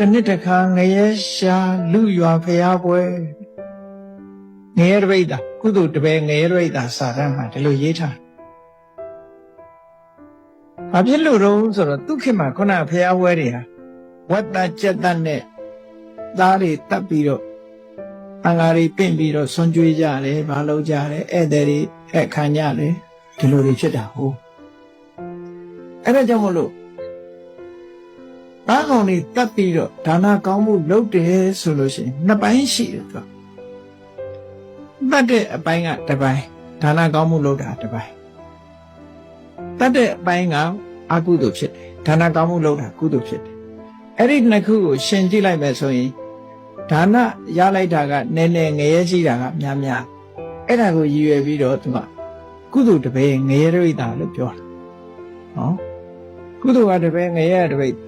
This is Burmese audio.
တနှစ်တစ်ခါငရဲရှာလူရွာဖျားပွဲငရဲတပိတ်တာကုသိုလ်တပည့်ငရဲတပိတ်တာစာတမ်းမှာဒီလိုရေးထားတယ်။ဘာဖြစ်လို့တော့ဆိုတော့သူခေတ်မှာခုနဖျားပွဲတွေဟာဝတ်တကြက်တတ်နဲ့သားတွေတတ်ပြီးတော့အင်္ဂါတွေပင့်ပြီးတော့ဆွန်ကြွေးကြတယ်ဘာလို့ကြတယ်ဧည့်သည်တွေအခမ်းကြတယ်ဒီလိုတွေဖြစ်တာဟုတ်အဲ့ဒါကြောင့်မလို့ ဘာကောင်တွေတတ်ပြီးတော့ဒါနကောင်းမှုလုပ်တယ်ဆိုလို့ရှိရင်နှစ်ပိုင်းရှိတယ်သူကတတ်တဲ့အပိုင်းကတစ်ပိုင်းဒါနကောင်းမှုလုပ်တာတစ်ပိုင်းတတ်တဲ့အပိုင်းကအကုသိုလ်ဖြစ်တယ်ဒါနကောင်းမှုလုပ်တာကုသိုလ်ဖြစ်တယ်အဲ့ဒီနှစ်ခုကိုရှင်ကြည့်လိုက်မယ်ဆိုရင်ဒါနရလိုက်တာကနည်းနည်းငရဲရှိတာကများများအဲ့ဒါကိုရည်ရွယ်ပြီးတော့သူကကုသိုလ်တစ်ပည့်ငရဲရိတ်တာလို့ပြောတာနော်ကုသိုလ်ကတစ်ပည့်ငရဲကတစ်ပည့်